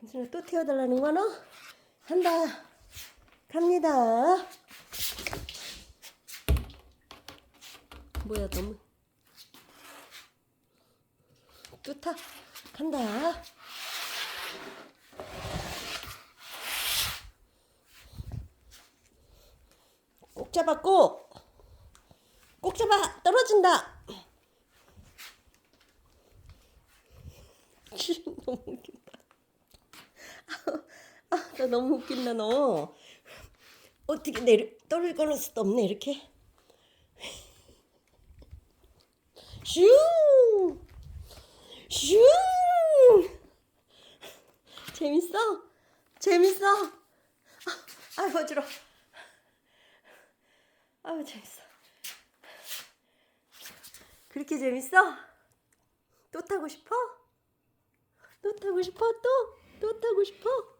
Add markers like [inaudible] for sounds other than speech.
감순아 또 태워달라는 거너? 간다. 갑니다. 뭐야 너무 또 타. 간다. 꼭 잡아 꼭. 꼭 잡아 떨어진다. [laughs] 너무. 아, 나 너무 웃긴다 너. 어떻게 내려 떨어질 거는 수도 없네 이렇게. 슈! 슈! 재밌어? 재밌어? 아, 아유 어지러. 아유 재밌어. 그렇게 재밌어? 또 타고 싶어? 또 타고 싶어? 또? 또 타고 싶어? 응?